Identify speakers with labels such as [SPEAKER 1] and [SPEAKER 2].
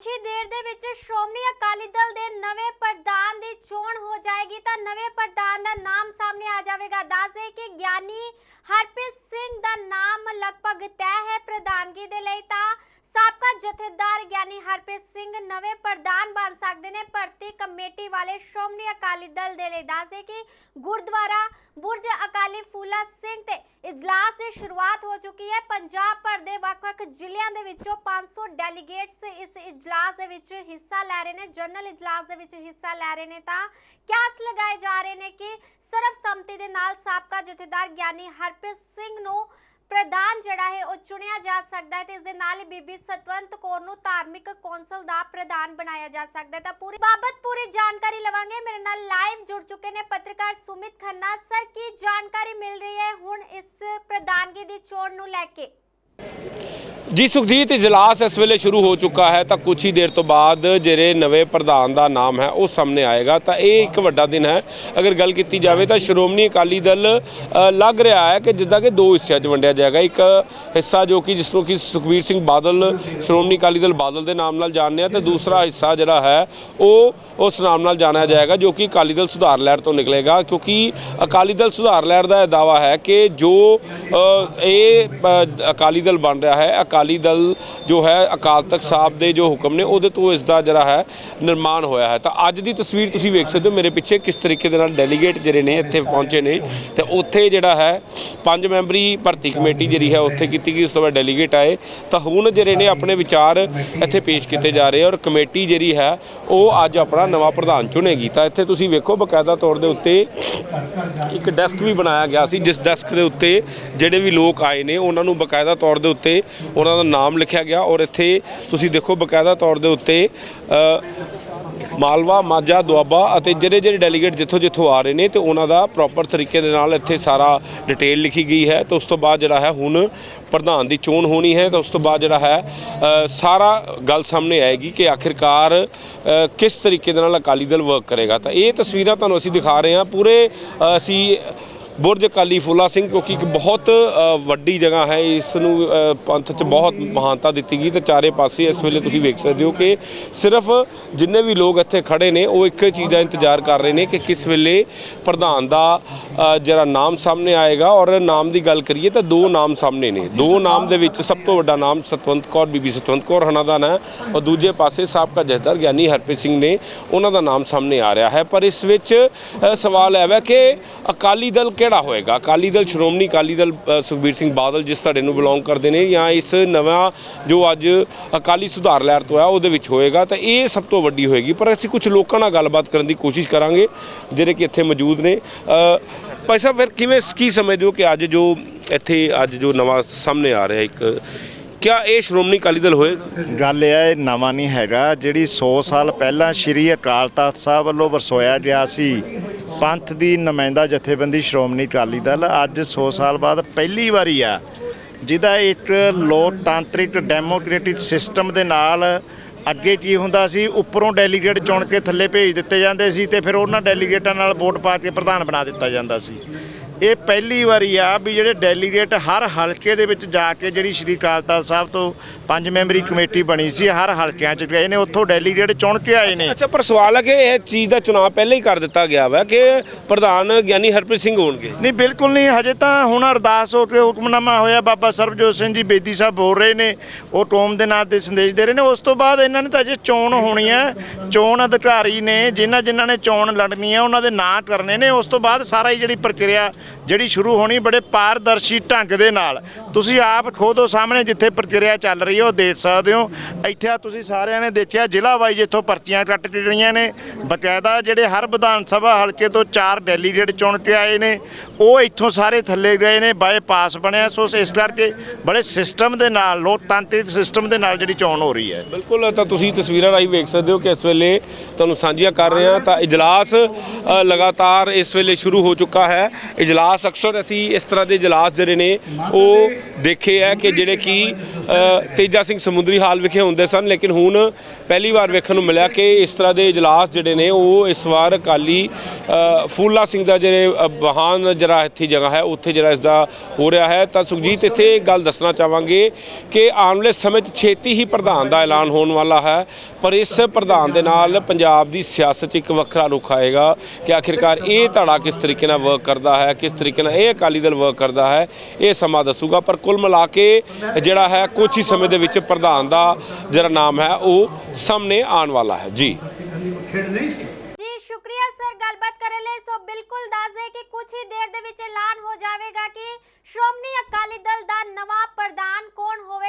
[SPEAKER 1] ਛੀ ਦੇਰ ਦੇ ਵਿੱਚ ਸ਼੍ਰੋਮਣੀ ਅਕਾਲੀ ਦਲ ਦੇ ਨਵੇਂ ਪ੍ਰਧਾਨ ਦੀ ਚੋਣ ਹੋ ਜਾਏਗੀ, ਤਾਂ ਨਵੇਂ ਪ੍ਰਧਾਨ ਦਾ ਨਾਮ ਸਾਹਮਣੇ ਆ ਜਾਵੇਗਾ। ਦੱਸਦੇ ਕਿ ਗਿਆਨੀ ਹਰਪ੍ਰੀਤ ਸਿੰਘ ਦਾ ਨਾਮ ਲਗਭਗ ਤੈਅ ਹੈ ਪ੍ਰਧਾਨਗੀ ਦੇ ਲਈ, ਤਾਂ ਸਾਬਕਾ ਜਥੇਦਾਰ ਗਿਆਨੀ ਹਰਪ੍ਰੀਤ ਸਿੰਘ ਨਵੇਂ ਪ੍ਰਧਾਨ ਬਣ ਸਕਦੇ ਨੇ। ਭਰਤੀ ਕਮੇਟੀ ਵਾਲੇ ਸ਼੍ਰੋਮਣੀ ਅਕਾਲੀ ਦਲ ਦੇ ਲਈ ਦੱਸਦੇ ਕਿ? ਗੁਰਦੁਆਰਾ ਬੁਰਜ ਅਕਾਲੀ ਫੂਲਾ ਸਿੰਘ ਤੇ ਇਜਲਾਸ ਦੀ ਸ਼ੁਰੂਆਤ ਹੋ ਚੁੱਕੀ ਹੈ। ਪੰਜਾਬ ਭਰ ਦੇ ਵੱਖ-ਵੱਖ ਜ਼ਿਲ੍ਹਿਆਂ ਦੇ ਵਿੱਚੋਂ 500 ਡੈਲੀਗੇਟਸ ਇਸ ਇਜਲਾਸ ਦੇ ਵਿੱਚ ਹਿੱਸਾ ਲੈ ਰਹੇ ਨੇ। ਜਨਰਲ ਇਜਲਾਸ ਦੇ ਵਿੱਚ ਹਿੱਸਾ ਲੈ ਰਹੇ ਨੇ ਤਾਂ ਕਿਆਸ ਲਗਾਏ ਜਾ ਰਹੇ ਨੇ ਕਿ ਸਰਬਸੰਮਤੀ ਦੇ ਨਾਲ ਸਾਬਕਾ ਜਥੇਦਾਰ ਗਿਆਨੀ ਹਰਪ੍ਰੀਤ ਸਿੰਘ ਨੂੰ ਪ੍ਰਧਾਨ ਜਿਹੜਾ ਹੈ ਉਹ ਚੁਣਿਆ ਜਾ ਸਕਦਾ ਹੈ ਤੇ ਇਸ ਦੇ ਨਾਲ ਹੀ ਬੀਬੀ ਸਤਵੰਤ ਕੌਰ ਨੂੰ ਧਾਰਮਿਕ ਕੌਂਸਲ ਦਾ ਪ੍ਰਧਾਨ ਬਣਾਇਆ ਜਾ ਸਕਦਾ ਹੈ। ਤਾਂ ਪੂਰੀ ਬਾਬਤ ਪੂਰੀ ਜਾਣਕਾਰੀ ਲਵਾਂਗੇ। ਮੇਰੇ ਨਾਲ ਲਾਈਵ ਜੁੜ ਚੁੱਕੇ ਨੇ ਪੱਤਰਕਾਰ ਸੁਮਿਤ ਖੰਨਾ। ਸਰ ਕੀ ਜਾਣਕਾਰੀ ਮਿਲ ਰਹੀ ਹੈ ਹੁਣ ਇਸ ਪ੍ਰਧਾਨਗੀ ਦੀ ਚੋਣ ਨੂੰ ਲੈ ਕੇ?
[SPEAKER 2] ਜੀ, ਸੁਖਜੀਤ, ਇਜਲਾਸ ਇਸ ਵੇਲੇ ਸ਼ੁਰੂ ਹੋ ਚੁੱਕਾ ਹੈ, ਤਾਂ ਕੁਝ ਹੀ ਦੇਰ ਤੋਂ ਬਾਅਦ ਜਿਹੜੇ ਨਵੇਂ ਪ੍ਰਧਾਨ ਦਾ ਨਾਮ ਹੈ, ਉਹ ਸਾਹਮਣੇ ਆਏਗਾ। ਤਾਂ ਇਹ ਇੱਕ ਵੱਡਾ ਦਿਨ ਹੈ। ਅਗਰ ਗੱਲ ਕੀਤੀ ਜਾਵੇ ਤਾਂ ਸ਼੍ਰੋਮਣੀ ਅਕਾਲੀ ਦਲ ਲੱਗ ਰਿਹਾ ਹੈ ਕਿ ਜਿੱਦਾਂ ਕਿ ਦੋ ਹਿੱਸਿਆਂ 'ਚ ਵੰਡਿਆ ਜਾਏਗਾ। ਇੱਕ ਹਿੱਸਾ ਜੋ ਕਿ ਜਿਸ ਨੂੰ ਕਿ ਸੁਖਬੀਰ ਸਿੰਘ ਬਾਦਲ, ਸ਼੍ਰੋਮਣੀ ਅਕਾਲੀ ਦਲ ਬਾਦਲ ਦੇ ਨਾਮ ਨਾਲ ਜਾਣਦੇ ਆ, ਤੇ ਦੂਸਰਾ ਹਿੱਸਾ ਜਿਹੜਾ ਹੈ, ਉਹ ਉਸ ਨਾਮ ਨਾਲ ਜਾਣਿਆ ਜਾਏਗਾ, ਜੋ ਕਿ ਅਕਾਲੀ ਦਲ ਸੁਧਾਰ ਲਹਿਰ ਤੋਂ ਨਿਕਲੇਗਾ। ਕਿਉਂਕਿ ਅਕਾਲੀ ਦਲ ਸੁਧਾਰ ਲਹਿਰ ਦਾ ਇਹ ਦਾਵਾ ਹੈ ਕਿ ਜੋ ਇਹ ਅਕਾਲੀ ਦਲ ਬਣ ਰਿਹਾ ਹੈ ਅਕਾਲੀ ਦਲ ਜੋ ਹੈ, ਅਕਾਲ ਤਖਤ ਸਾਹਿਬ ਦੇ ਜੋ ਹੁਕਮ ਨੇ, ਉਹਦੇ ਤੋਂ ਇਸ ਦਾ ਜਿਹੜਾ ਹੈ, ਨਿਰਮਾਣ ਹੋਇਆ ਹੈ। ਤਾਂ ਅੱਜ ਦੀ ਤਸਵੀਰ ਤੁਸੀਂ ਵੇਖ ਸਕਦੇ ਹੋ ਮੇਰੇ ਪਿੱਛੇ ਕਿਸ ਤਰੀਕੇ ਦੇ ਨਾਲ ਡੈਲੀਗੇਟ ਜਿਹੜੇ ਨੇ ਇੱਥੇ ਪਹੁੰਚੇ ਨੇ। ਤੇ ਉੱਥੇ ਜਿਹੜਾ ਹੈ, ਪੰਜ ਮੈਂਬਰੀ ਭਰਤੀ ਕਮੇਟੀ ਜਿਹੜੀ ਹੈ, ਉੱਥੇ ਕੀਤੀ ਗਈ, ਉਸ ਤੋਂ ਬਾਅਦ ਡੈਲੀਗੇਟ ਆਏ। ਤਾਂ ਹੁਣ ਜਿਹੜੇ ਨੇ ਆਪਣੇ ਵਿਚਾਰ ਇੱਥੇ ਪੇਸ਼ ਕੀਤੇ ਜਾ ਰਹੇ ਔਰ ਕਮੇਟੀ ਜਿਹੜੀ ਹੈ, ਉਹ ਅੱਜ ਆਪਣਾ ਨਵਾਂ ਪ੍ਰਧਾਨ ਚੁਣੇਗੀ। ਤਾਂ ਇੱਥੇ ਤੁਸੀਂ ਵੇਖੋ, ਬਕਾਇਦਾ ਤੌਰ ਦੇ ਉੱਤੇ ਇੱਕ ਡੈਸਕ ਵੀ ਬਣਾਇਆ ਗਿਆ ਸੀ, ਜਿਸ ਡੈਸਕ ਦੇ ਉੱਤੇ ਜਿਹੜੇ ਵੀ ਲੋਕ ਆਏ ਨੇ, ਉਹਨਾਂ ਨੂੰ ਬਕਾਇਦਾ ਤੌਰ ਦੇ ਉੱਤੇ ਉਹਨਾਂ ਉਹਨਾਂ ਦਾ ਨਾਮ ਲਿਖਿਆ ਗਿਆ ਔਰ ਇੱਥੇ ਤੁਸੀਂ ਦੇਖੋ ਬਕਾਇਦਾ ਤੌਰ ਦੇ ਉੱਤੇ ਮਾਲਵਾ, ਮਾਝਾ, ਦੁਆਬਾ ਅਤੇ ਜਿਹੜੇ ਜਿਹੜੇ ਡੈਲੀਗੇਟ ਜਿੱਥੋਂ ਜਿੱਥੋਂ ਆ ਰਹੇ ਨੇ ਤੇ ਉਹਨਾਂ ਦਾ ਪ੍ਰੋਪਰ ਤਰੀਕੇ ਦੇ ਨਾਲ ਇੱਥੇ ਸਾਰਾ ਡਿਟੇਲ ਲਿਖੀ ਗਈ ਹੈ ਤੇ ਉਸ ਤੋਂ ਬਾਅਦ ਜਿਹੜਾ ਹੈ ਹੁਣ ਪ੍ਰਧਾਨ ਦੀ ਚੋਣ ਹੋਣੀ ਹੈ ਤਾਂ ਉਸ ਤੋਂ ਬਾਅਦ ਜਿਹੜਾ ਹੈ ਸਾਰਾ ਗੱਲ ਸਾਹਮਣੇ ਆਏਗੀ ਕਿ ਆਖਿਰਕਾਰ ਕਿਸ ਤਰੀਕੇ ਦੇ ਨਾਲ ਅਕਾਲੀ ਦਲ ਵਰਕ ਕਰੇਗਾ। ਤਾਂ ਇਹ ਤਸਵੀਰਾਂ ਤੁਹਾਨੂੰ ਅਸੀਂ ਦਿਖਾ ਰਹੇ ਹਾਂ। ਪੂਰੇ ਅਸੀਂ ਬੁਰਜ ਅਕਾਲੀ ਫੁੱਲਾ ਸਿੰਘ, ਕਿਉਂਕਿ ਇੱਕ ਬਹੁਤ ਵੱਡੀ ਜਗ੍ਹਾ ਹੈ। ਇਸ ਨੂੰ ਪੰਥ 'ਚ ਬਹੁਤ ਮਹਾਨਤਾ ਦਿੱਤੀ ਗਈ। ਤੇ ਚਾਰੇ ਪਾਸੇ ਇਸ ਵੇਲੇ ਤੁਸੀਂ ਵੇਖ ਸਕਦੇ ਹੋ ਕਿ ਸਿਰਫ ਜਿੰਨੇ ਵੀ ਲੋਕ ਇੱਥੇ ਖੜੇ ਨੇ, ਉਹ ਇੱਕ ਚੀਜ਼ ਦਾ ਇੰਤਜ਼ਾਰ ਕਰ ਰਹੇ ਨੇ ਕਿ ਕਿਸ ਵੇਲੇ ਪ੍ਰਧਾਨ ਦਾ ਜਿਹੜਾ ਨਾਮ ਸਾਹਮਣੇ ਆਏਗਾ। ਔਰ ਨਾਮ ਦੀ ਗੱਲ ਕਰੀਏ ਤਾਂ ਦੋ ਨਾਮ ਸਾਹਮਣੇ ਨੇ। ਦੋ ਨਾਮ ਦੇ ਵਿੱਚ ਸਭ ਤੋਂ ਵੱਡਾ ਨਾਮ ਸਤਵੰਤ ਕੌਰ ਬੀਬੀ ਸਤਵੰਤ ਕੌਰ ਹਨਾ ਦਾ ਨਾਂ ਔਰ ਦੂਜੇ ਪਾਸੇ ਸਾਬਕਾ ਜਥੇਦਾਰ ਗਿਆਨੀ ਹਰਪ੍ਰੀਤ ਸਿੰਘ ਨੇ ਉਹਨਾਂ ਦਾ ਨਾਮ ਸਾਹਮਣੇ ਆ ਰਿਹਾ ਹੈ। ਪਰ ਇਸ ਵਿੱਚ ਸਵਾਲ ਇਹ ਹੈ ਕਿ ਅਕਾਲੀ ਦਲ ਕਿਹੜਾ ਹੋਏਗਾ? ਅਕਾਲੀ ਦਲ ਸ਼੍ਰੋਮਣੀ ਅਕਾਲੀ ਦਲ ਸੁਖਬੀਰ ਸਿੰਘ ਬਾਦਲ ਜਿਸ ਧੜੇ ਨੂੰ ਬਿਲੋਂਗ ਕਰਦੇ ਨੇ ਜਾਂ ਇਸ ਨਵਾਂ ਜੋ ਅੱਜ ਅਕਾਲੀ ਸੁਧਾਰ ਲਹਿਰ ਤੋਂ ਆ ਉਹਦੇ ਵਿੱਚ ਹੋਏਗਾ, ਤਾਂ ਇਹ ਸਭ ਤੋਂ ਵੱਡੀ ਹੋਏਗੀ। ਪਰ ਅਸੀਂ ਕੁਝ ਲੋਕਾਂ ਨਾਲ ਗੱਲਬਾਤ ਕਰਨ ਦੀ ਕੋਸ਼ਿਸ਼ ਕਰਾਂਗੇ, ਜਿਹੜੇ ਕਿ ਇੱਥੇ ਮੌਜੂਦ ਨੇ। ਭਾਈ ਸਾਹਿਬ, ਫਿਰ ਕਿਵੇਂ ਕੀ ਸਮਝਦੇ ਹੋ ਕਿ ਅੱਜ ਜੋ ਇੱਥੇ ਅੱਜ ਜੋ ਨਵਾਂ ਸਾਹਮਣੇ ਆ ਰਿਹਾ ਇੱਕ, ਕਿਆ ਇਹ ਸ਼੍ਰੋਮਣੀ ਅਕਾਲੀ ਦਲ ਹੋਏਗਾ
[SPEAKER 3] ਗੱਲ ਇਹ ਹੈ ਇਹ ਨਵਾਂ ਨਹੀਂ ਹੈਗਾ। ਜਿਹੜੀ 100 ਸਾਲ ਪਹਿਲਾਂ ਸ਼੍ਰੀ ਅਕਾਲ ਤਖਤ ਸਾਹਿਬ ਵੱਲੋਂ ਵਰਸੋਇਆ ਗਿਆ ਸੀ ਪੰਥ ਦੀ ਨੁਮਾਇੰਦਾ ਜਥੇਬੰਦੀ ਸ਼੍ਰੋਮਣੀ ਅਕਾਲੀ ਦਲ ਅੱਜ 100 ਸਾਲ ਬਾਅਦ ਪਹਿਲੀ ਵਾਰੀ ਆ, ਜਿਹਦਾ ਇੱਕ ਲੋਕਤਾਂਤਰਿਕ ਡੈਮੋਕ੍ਰੈਟਿਕ ਸਿਸਟਮ ਦੇ ਨਾਲ ਅੱਗੇ ਕੀ ਹੁੰਦਾ ਸੀ, ਉੱਪਰੋਂ ਡੈਲੀਗੇਟ ਚੁਣ ਕੇ ਥੱਲੇ ਭੇਜ ਦਿੱਤੇ ਜਾਂਦੇ ਸੀ ਤੇ ਫਿਰ ਉਹਨਾਂ ਡੈਲੀਗੇਟਾਂ ਨਾਲ ਵੋਟ ਪਾ ਕੇ ਪ੍ਰਧਾਨ ਬਣਾ ਦਿੱਤਾ ਜਾਂਦਾ ਸੀ। ਇਹ ਪਹਿਲੀ ਵਾਰੀ ਆ ਵੀ ਜਿਹੜੇ ਡੈਲੀਗੇਟ ਹਰ ਹਲਕੇ ਦੇ ਵਿੱਚ ਜਾ ਕੇ ਜਿਹੜੀ ਸ਼੍ਰੀ ਅਕਾਲ ਤਖਤ ਸਾਹਿਬ ਤੋਂ ਪੰਜ ਮੈਂਬਰੀ ਕਮੇਟੀ ਬਣੀ ਸੀ ਹਰ ਹਲਕਿਆਂ 'ਚ ਗਏ ਨੇ ਉੱਥੋਂ ਡੈਲੀਗੇਟ ਚੁਣ ਕੇ ਆਏ ਨੇ।
[SPEAKER 2] ਅੱਛਾ ਪਰ ਸਵਾਲ ਹੈ ਕਿ ਇਹ ਚੀਜ਼ ਦਾ ਚੁਣਾਵ ਪਹਿਲਾਂ ਹੀ ਕਰ ਦਿੱਤਾ ਗਿਆ ਵਾ ਕਿ ਪ੍ਰਧਾਨ ਗਿਆਨੀ ਹਰਪ੍ਰੀਤ ਸਿੰਘ ਹੋਣਗੇ?
[SPEAKER 3] ਨਹੀਂ ਬਿਲਕੁਲ ਨਹੀਂ ਹਜੇ ਤਾਂ ਹੁਣ ਅਰਦਾਸ ਹੋ ਕੇ ਹੁਕਮਨਾਮਾ ਹੋਇਆ ਬਾਬਾ ਸਰਬਜੋਤ ਸਿੰਘ ਜੀ ਬੇਦੀ ਸਾਹਿਬ ਬੋਲ ਰਹੇ ਨੇ ਉਹ ਕੌਮ ਦੇ ਨਾਂ ਤੇ ਸੰਦੇਸ਼ ਦੇ ਰਹੇ ਨੇ ਉਸ ਤੋਂ ਬਾਅਦ ਇਹਨਾਂ ਨੇ ਤਾਂ ਅਜੇ ਚੋਣ ਹੋਣੀ ਹੈ ਚੋਣ ਅਧਿਕਾਰੀ ਨੇ ਜਿਨ੍ਹਾਂ ਜਿਨ੍ਹਾਂ ਨੇ ਚੋਣ ਲੜਨੀ ਹੈ ਉਹਨਾਂ ਦੇ ਨਾਂ ਕਰਨੇ ਨੇ ਉਸ ਤੋਂ ਬਾਅਦ ਸਾਰਾ ਹੀ ਜਿਹੜੀ ਪ੍ਰਕਿਰਿਆ ਜਿਹੜੀ ਸ਼ੁਰੂ ਹੋਣੀ ਬੜੇ ਪਾਰਦਰਸ਼ੀ ਢੰਗ ਦੇ ਨਾਲ। ਤੁਸੀਂ ਆਪ ਖੁਦ ਸਾਹਮਣੇ ਜਿੱਥੇ ਪ੍ਰਕਿਰਿਆ ਚੱਲ ਰਹੀ ਹੈ ਉਹ ਦੇਖ ਸਕਦੇ ਹੋ। ਇੱਥੇ ਆ ਤੁਸੀਂ ਸਾਰਿਆਂ ਨੇ ਦੇਖਿਆ, ਜ਼ਿਲ੍ਹਾ ਵਾਈਜ਼ ਇੱਥੋਂ ਪਰਚੀਆਂ ਕੱਟ ਰਹੀਆਂ ਨੇ। ਬਕਾਇਦਾ ਜਿਹੜੇ ਹਰ ਵਿਧਾਨ ਸਭਾ ਹਲਕੇ ਤੋਂ ਚਾਰ ਡੈਲੀਗੇਟ ਚੁਣ ਕੇ ਆਏ ਨੇ, ਉਹ ਇੱਥੋਂ ਸਾਰੇ ਥੱਲੇ ਗਏ ਨੇ ਬਾਏ ਪਾਸ ਬਣਿਆ। ਸੋ ਇਸ ਕਰਕੇ ਬੜੇ ਸਿਸਟਮ ਦੇ ਨਾਲ, ਲੋਕਤਾਂਤਰਿਕ ਸਿਸਟਮ ਦੇ ਨਾਲ ਜਿਹੜੀ ਚੋਣ ਹੋ ਰਹੀ ਹੈ।
[SPEAKER 2] ਬਿਲਕੁਲ, ਤਾਂ ਤੁਸੀਂ ਤਸਵੀਰਾਂ ਰਾਹੀਂ ਵੇਖ ਸਕਦੇ ਹੋ ਕਿ ਇਸ ਵੇਲੇ ਤੁਹਾਨੂੰ ਸਾਂਝੀਆਂ ਕਰ ਰਹੇ ਹਾਂ। ਤਾਂ ਇਜਲਾਸ ਲਗਾਤਾਰ ਇਸ ਵੇਲੇ ਸ਼ੁਰੂ ਹੋ ਚੁੱਕਾ ਹੈ। ਇਜਲਾਸ ਅਕਸਰ ਅਸੀਂ ਇਸ ਤਰ੍ਹਾਂ ਦੇ ਇਜਲਾਸ ਜਿਹੜੇ ਨੇ, ਉਹ ਦੇਖੇ ਹੈ ਕਿ ਜਿਹੜੇ ਕਿ ਤੇਜਾ ਸਿੰਘ ਸਮੁੰਦਰੀ ਹਾਲ ਵਿਖੇ ਹੁੰਦੇ ਸਨ, ਲੇਕਿਨ ਹੁਣ ਪਹਿਲੀ ਵਾਰ ਵੇਖਣ ਨੂੰ ਮਿਲਿਆ ਕਿ ਇਸ ਤਰ੍ਹਾਂ ਦੇ ਇਜਲਾਸ ਜਿਹੜੇ ਨੇ, ਉਹ ਇਸ ਵਾਰ ਅਕਾਲੀ ਫੂਲਾ ਸਿੰਘ ਦਾ ਜਿਹੜੇ ਬਹਾਨ ਜਿਹੜਾ ਇੱਥੇ ਜਗ੍ਹਾ ਹੈ, ਉੱਥੇ ਜਿਹੜਾ ਇਸ ਦਾ ਹੋ ਰਿਹਾ ਹੈ। ਤਾਂ ਸੁਖਜੀਤ, ਇੱਥੇ ਇੱਕ ਗੱਲ ਦੱਸਣਾ ਚਾਹਾਂਗੇ ਕਿ ਆਉਣ ਵਾਲੇ ਸਮੇਂ 'ਚ ਛੇਤੀ ਹੀ ਪ੍ਰਧਾਨ ਦਾ ਐਲਾਨ ਹੋਣ ਵਾਲਾ ਹੈ, ਪਰ ਇਸ ਪ੍ਰਧਾਨ ਦੇ ਨਾਲ ਪੰਜਾਬ ਦੀ ਸਿਆਸਤ 'ਚ ਇੱਕ ਵੱਖਰਾ ਰੁਖ ਆਏਗਾ ਕਿ ਆਖਿਰਕਾਰ ਇਹ ਧੜਾ ਕਿਸ ਤਰੀਕੇ ਨਾਲ ਵਰਕ ਕਰਦਾ ਹੈ, ਕਿਸ ਤਰੀਕੇ ਨਾਲ ਇਹ ਅਕਾਲੀ ਦਲ ਵਰਕ ਕਰਦਾ ਹੈ, ਇਹ ਸਮਾਂ ਦੱਸੂਗਾ। ਪਰ ਕੁੱਲ ਮਿਲਾ ਕੇ ਜਿਹੜਾ ਹੈ ਕੁਝ ਹੀ ਸਮੇਂ ਦੇ ਦੇ ਵਿੱਚ ਪ੍ਰਧਾਨ ਦਾ ਜਿਹੜਾ ਨਾਮ ਹੈ, ਉਹ ਸਾਹਮਣੇ ਆਉਣ ਵਾਲਾ ਹੈ। ਜੀ।
[SPEAKER 4] ਜੀ, ਸ਼ੁਕਰੀਆ ਸਰ, ਗੱਲਬਾਤ ਕਰਨ ਲਈ। ਸੋ
[SPEAKER 1] ਬਿਲਕੁਲ ਦੱਸ ਦੇ ਕਿ ਕੁਝ ਹੀ ਦੇਰ ਦੇ ਵਿੱਚ ਐਲਾਨ ਹੋ ਜਾਵੇਗਾ ਕਿ ਸ਼੍ਰੋਮਣੀ ਅਕਾਲੀ ਦਲ ਦਾ ਨਵਾਂ ਪ੍ਰਧਾਨ ਕੌਣ ਹੋਵੇ